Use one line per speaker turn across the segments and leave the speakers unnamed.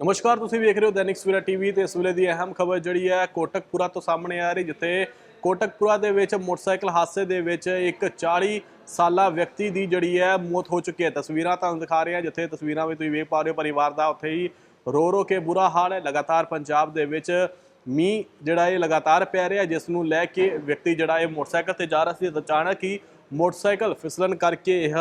ਨਮਸਕਾਰ, ਤੁਸੀਂ ਵੇਖ ਰਹੇ ਹੋ ਦੈਨਿਕ ਸਵੇਰਾ ਟੀਵੀ ਤੇ ਇਸ ਵੇਲੇ ਦੀ ਅਹਿਮ ਖਬਰ ਜਿਹੜੀ ਹੈ ਕੋਟਕਪੁਰਾ ਤੋਂ ਸਾਹਮਣੇ ਆ ਰਹੀ, ਜਿੱਥੇ ਕੋਟਕਪੁਰਾ ਦੇ ਵਿੱਚ ਮੋਟਰਸਾਈਕਲ ਹਾਦਸੇ ਦੇ ਵਿੱਚ ਇੱਕ 40 ਸਾਲਾ ਵਿਅਕਤੀ ਦੀ ਜਿਹੜੀ ਹੈ ਮੌਤ ਹੋ ਚੁੱਕੀ ਹੈ। ਤਸਵੀਰਾਂ ਤੁਹਾਨੂੰ ਦਿਖਾ ਰਹੇ ਹਾਂ, ਜਿੱਥੇ ਤਸਵੀਰਾਂ ਵੀ ਤੁਸੀਂ ਵੇਖ ਪਾ ਰਹੇ ਹੋ, ਪਰਿਵਾਰ ਦਾ ਉੱਥੇ ਹੀ ਰੋ ਰੋ ਕੇ ਬੁਰਾ ਹਾਲ ਹੈ। ਲਗਾਤਾਰ ਪੰਜਾਬ ਦੇ ਵਿੱਚ ਮੀਂਹ ਜਿਹੜਾ ਇਹ ਲਗਾਤਾਰ ਪੈ ਰਿਹਾ, ਜਿਸ ਨੂੰ ਲੈ ਕੇ ਵਿਅਕਤੀ ਜਿਹੜਾ ਇਹ ਮੋਟਰਸਾਈਕਲ ਤੇ ਜਾ ਰਿਹਾ ਸੀ, ਤਾਂ ਅਚਾਨਕ ਹੀ ਮੋਟਰਸਾਈਕਲ ਫਿਸਲਣ ਕਰਕੇ ਇਹ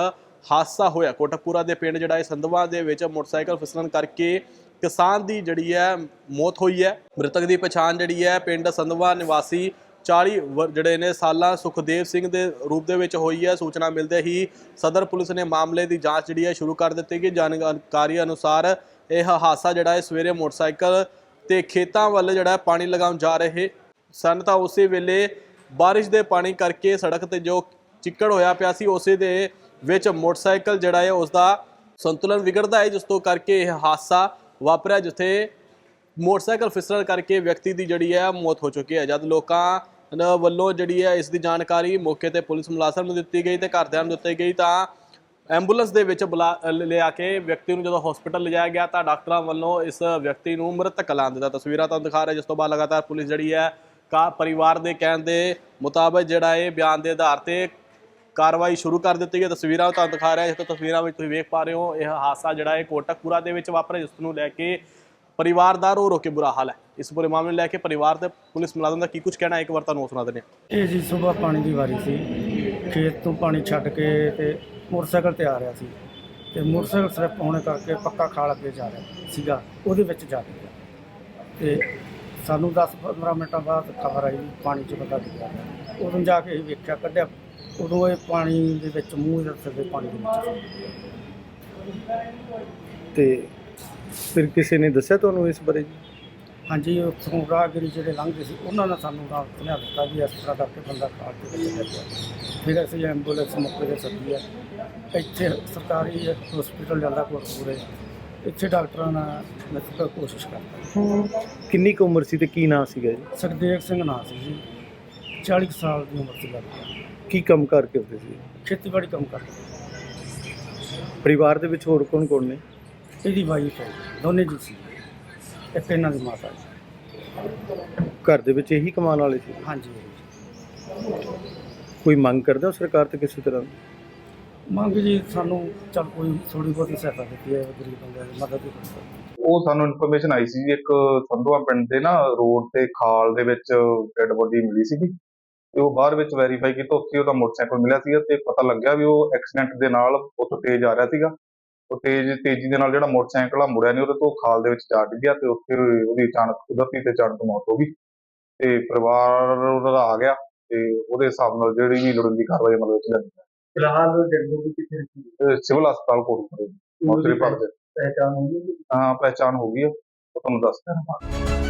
ਹਾਦਸਾ ਹੋਇਆ। ਕੋਟਕਪੁਰਾ ਦੇ ਪਿੰਡ ਜਿਹੜਾ ਇਹ ਸੰਧਵਾ ਦੇ ਵਿੱਚ ਮੋਟਰਸਾਈਕਲ ਫਿਸਲਣ ਕਰਕੇ ਕਿਸਾਨ ਦੀ ਜਿਹੜੀ ਹੈ ਮੌਤ ਹੋਈ ਹੈ। ਮ੍ਰਿਤਕ ਦੀ ਪਛਾਣ ਜਿਹੜੀ ਹੈ ਪਿੰਡ ਸੰਧਵਾ ਨਿਵਾਸੀ 40 ਵ- ਜਿਹੜੇ ਨੇ ਸਾਲਾਂ ਸੁਖਦੇਵ ਸਿੰਘ ਦੇ ਰੂਪ ਦੇ ਵਿੱਚ ਹੋਈ ਹੈ। ਸੂਚਨਾ ਮਿਲਦੇ ਹੀ ਸਦਰ ਪੁਲਿਸ ਨੇ ਮਾਮਲੇ ਦੀ ਜਾਂਚ ਜਿਹੜੀ ਹੈ ਸ਼ੁਰੂ ਕਰ ਦਿੱਤੀ ਗਈ ਜਾਣਕਾਰੀ ਅਨੁਸਾਰ ਇਹ ਹਾਦਸਾ ਜਿਹੜਾ ਹੈ ਸਵੇਰੇ ਮੋਟਰਸਾਈਕਲ ਤੇ ਖੇਤਾਂ ਵੱਲ ਜਿਹੜਾ ਪਾਣੀ ਲਗਾਉਣ ਜਾ ਰਹੇ ਸਨ। ਤਾਂ ਉਸੇ ਵੇਲੇ ਬਾਰਿਸ਼ ਦੇ ਪਾਣੀ ਕਰਕੇ ਸੜਕ ਤੇ ਜੋ ਚਿੱਕੜ ਹੋਇਆ ਪਿਆ ਸੀ, ਉਸੇ ਦੇ ਵਿੱਚ ਮੋਟਰਸਾਈਕਲ ਜਿਹੜਾ ਹੈ ਉਸ ਦਾ ਸੰਤੁਲਨ ਵਿਗੜਦਾ ਹੈ, ਜਿਸ ਤੋਂ ਕਰਕੇ ਇਹ ਹਾਦਸਾ ਵਾਪਰਿਆ ਜਿੱਥੇ ਮੋਟਰਸਾਈਕਲ ਫਿਸਲਣ ਕਰਕੇ ਵਿਅਕਤੀ ਦੀ ਜਿਹੜੀ ਹੈ ਮੌਤ ਹੋ ਚੁੱਕੀ ਹੈ। ਜਦ ਲੋਕਾਂ ਵੱਲੋਂ ਜਿਹੜੀ ਹੈ ਇਸ ਦੀ ਜਾਣਕਾਰੀ ਮੌਕੇ ਤੇ ਪੁਲਿਸ ਮੁਲਾਜ਼ਮ ਨੂੰ ਦਿੱਤੀ ਗਈ ਤੇ ਘਰਦਿਆਂ ਨੂੰ ਦਿੱਤੀ ਗਈ ਤਾਂ ਐਂਬੂਲੈਂਸ ਦੇ ਵਿੱਚ ਬੁਲਾ ਲਿਆ ਕੇ ਵਿਅਕਤੀ ਨੂੰ ਜਦੋਂ ਹਸਪੀਟਲ ਲਿਜਾਇਆ ਗਿਆ ਤਾਂ ਡਾਕਟਰਾਂ ਵੱਲੋਂ ਇਸ ਵਿਅਕਤੀ ਨੂੰ ਮ੍ਰਿਤਕ ਐਲਾਨ ਦਿੱਤਾ। ਤਸਵੀਰਾਂ ਤੁਹਾਨੂੰ ਦਿਖਾ ਰਿਹਾ ਜਿਸ ਤੋਂ ਬਾਅਦ ਲਗਾਤਾਰ ਪੁਲਿਸ ਜਿਹੜੀ ਹੈ ਕਾ, ਪਰਿਵਾਰ ਦੇ ਕਹਿਣ ਦੇ ਮੁਤਾਬਕ ਜਿਹੜਾ ਇਹ ਬਿਆਨ ਦੇ ਆਧਾਰ ਤੇ ਕਾਰਵਾਈ ਸ਼ੁਰੂ ਕਰ ਦਿੱਤੀ ਹੈ। ਤਸਵੀਰਾਂ ਤੁਹਾਨੂੰ ਦਿਖਾ ਰਿਹਾ ਜਿਸ ਤੋਂ ਤਸਵੀਰਾਂ ਵਿੱਚ ਤੁਸੀਂ ਵੇਖ ਪਾ ਰਹੇ ਹੋ, ਇਹ ਹਾਦਸਾ ਜਿਹੜਾ ਹੈ ਕੋਟਕਪੂਰਾ ਦੇ ਵਿੱਚ ਵਾਪਰਿਆ, ਜਿਸ ਨੂੰ ਲੈ ਕੇ ਪਰਿਵਾਰ ਦਾ ਰੋ ਰੋ ਕੇ ਬੁਰਾ ਹਾਲ ਹੈ। ਇਸ ਪੂਰੇ ਮਾਮਲੇ ਨੂੰ ਲੈ ਕੇ ਪਰਿਵਾਰ ਤੇ ਪੁਲਿਸ ਮੁਲਾਜ਼ਮ ਦਾ ਕੀ ਕੁਝ ਕਹਿਣਾ ਹੈ? ਇੱਕ ਵਾਰ ਤੁਹਾਨੂੰ ਉਹ ਸੁਣਾ ਦਿੰਦੇ ਹਾਂ।
ਇਹ ਜੀ ਸਵੇਰ ਪਾਣੀ ਦੀ ਵਾਰੀ ਸੀ। ਖੇਤ ਤੋਂ ਪਾਣੀ ਛੱਡ ਕੇ ਤੇ ਮੋਟਰਸਾਈਕਲ ਤੇ ਆ ਰਿਹਾ ਸੀ। ਤੇ ਮੋਟਰਸਾਈਕਲ ਸਲਿੱਪ ਹੋਣੇ ਕਰਕੇ ਪੱਕਾ ਖਾਲ ਅੱਗੇ ਜਾ ਰਿਹਾ ਸੀਗਾ। ਉਹਦੇ ਵਿੱਚ ਜਾ ਰਿਹਾ ਤੇ ਸਾਨੂੰ 10-15 ਮਿੰਟਾਂ ਬਾਅਦ ਖਬਰ ਆਈ ਵੀ ਪਾਣੀ 'ਚ ਬੰਦਾ ਡਿੱਗਿਆ ਉਦੋਂ ਜਾ ਕੇ ਵੇਖਿਆ, ਕੱਢਿਆ ਉਦੋਂ ਇਹ ਪਾਣੀ ਦੇ ਵਿੱਚ ਮੂੰਹ ਜਿਹਾ ਦੇ ਪਾਣੀ ਦੇ ਵਿੱਚ।
ਤੇ ਫਿਰ ਕਿਸੇ ਨੇ ਦੱਸਿਆ ਤੁਹਾਨੂੰ ਇਸ ਬਾਰੇ ਜੀ?
ਹਾਂਜੀ ਉੱਥੋਂ ਰਾਹਗੀਰੀ ਜਿਹੜੇ ਲੰਘਦੇ ਸੀ ਉਹਨਾਂ ਨੇ ਸਾਨੂੰ ਰਾਹ ਸੁਝਾਅ ਦਿੱਤਾ ਵੀ ਇਸ ਤਰ੍ਹਾਂ ਕਰਕੇ ਬੰਦਾ ਖਾਲ ਦੇ ਵਿੱਚ ਡਿੱਗ ਗਿਆ। ਫਿਰ ਅਸੀਂ ਐਂਬੂਲੈਂਸ ਮੌਕੇ ਤੇ ਸੱਦੀ ਹੈ। ਇੱਥੇ ਸਰਕਾਰੀ ਹਸਪੀਟਲ ਜਾਂਦਾ ਕੋਟਪੂਰੇ ਇੱਥੇ ਡਾਕਟਰਾਂ ਨੇ ਮਤਲਬ ਕੋਸ਼ਿਸ਼ ਕਰਦਾ।
ਕਿੰਨੀ ਕੁ ਉਮਰ ਸੀ ਤੇ ਕੀ ਨਾਂ ਸੀਗਾ ਜੀ?
ਸੁਖਦੇਵ ਸਿੰਘ ਨਾਂ ਸੀ ਜੀ। 40 ਕੁ ਸਾਲ ਦੀ ਉਮਰ ਸੀ ਲੱਗਦੀ
ਕੀ ਕੰਮ ਕਾਰ ਕਰਦੇ ਸੀ?
ਖੇਤੀਬਾੜੀ ਕੰਮ ਕਰਦਾ
ਪਰਿਵਾਰ ਦੇ ਵਿੱਚ ਹੋਰ ਕੌਣ ਕੌਣ ਨੇ?
ਇਹਦੀ ਵਾਈਫ ਹੈ ਦੋਨੇ ਜੀ ਸੀ। ਇੱਕ ਇਹਨਾਂ ਦੀ ਮਾਤਾ ਜੀ।
ਘਰ ਦੇ ਵਿੱਚ ਇਹੀ ਕਮਾਉਣ ਵਾਲੇ ਸੀ?
ਹਾਂਜੀ
ਕੋਈ ਮੰਗ ਕਰਦੇ ਸਰਕਾਰ ਤੇ ਕਿਸੇ ਤਰ੍ਹਾਂ? ਦੀ?
ਮੰਗ ਜੀ ਸਾਨੂੰ ਚੱਲ ਕੋਈ ਥੋੜੀ ਬਹੁਤੀ ਸਹਾਇਤਾ ਦਿੱਤੀ ਹੈ ਗਰੀਬ ਬੰਦਿਆਂ ਦੀ ਮਦਦ ਹੀ
ਉਹ ਸਾਨੂੰ ਇਨਫੋਰਮੇਸ਼ਨ ਆਈ ਸੀ ਇੱਕ ਸੰਧਵਾ ਪਿੰਡ ਦੇ ਨਾ ਰੋਡ ਤੇ ਖਾਲ ਦੇ ਵਿੱਚ ਡੈਡ ਬੋਡੀ ਮਿਲੀ ਸੀਗੀ। ਤੇ ਉਹ ਬਾਅਦ ਵਿੱਚ ਵੈਰੀਫਾਈ ਕੀਤਾ ਉੱਥੇ ਉਹਦਾ ਮੋਟਰਸਾਈਕਲ ਮਿਲਿਆ ਸੀਗਾ ਤੇ ਪਤਾ ਲੱਗਿਆ ਵੀ ਉਹ ਐਕਸੀਡੈਂਟ ਦੇ ਨਾਲ ਉੱਥੋਂ ਤੇਜ਼ ਆ ਰਿਹਾ ਸੀਗਾ। ਉਹ ਤੇਜ਼ ਤੇਜ਼ੀ ਦੇ ਨਾਲ ਜਿਹੜਾ ਮੋਟਰਸਾਈਕਲ ਆ ਮੁੜਿਆ ਨਹੀਂ ਉਹਦੇ ਤੋਂ ਖਾਲ ਦੇ ਵਿੱਚ ਜਾ ਡਿੱਗਿਆ ਤੇ ਉੱਥੇ ਉਹਦੀ ਅਚਾਨਕ ਕੁਦਰਤੀ ਤੇ ਅਚਾਨਕ ਮੌਤ ਹੋ ਗਈ ਤੇ ਪਰਿਵਾਰ ਉਹਦਾ ਆ ਗਿਆ ਤੇ ਉਹਦੇ ਹਿਸਾਬ ਨਾਲ ਜਿਹੜੀ ਵੀ ਲੋੜੀਂਦੀ ਕਾਰਵਾਈ ਅਮਲ ਵਿੱਚ ਲਿਆਂਦੀ
ਫਿਲਹਾਲ ਜੱਗੂ ਕਿੱਥੇ
ਹੈ? ਸਿਵਲ ਹਸਪਤਾਲ ਕੋਲ ਮੌਤਰੀ ਪੜਦੇ
ਪਹਿਚਾਨ ਹੋਈ
ਹਾਂ ਪਹਿਚਾਨ ਹੋ ਗਈ ਹੈ। ਉਹ ਤੁਹਾਨੂੰ ਦੱਸ ਦਿਆਂਗਾ।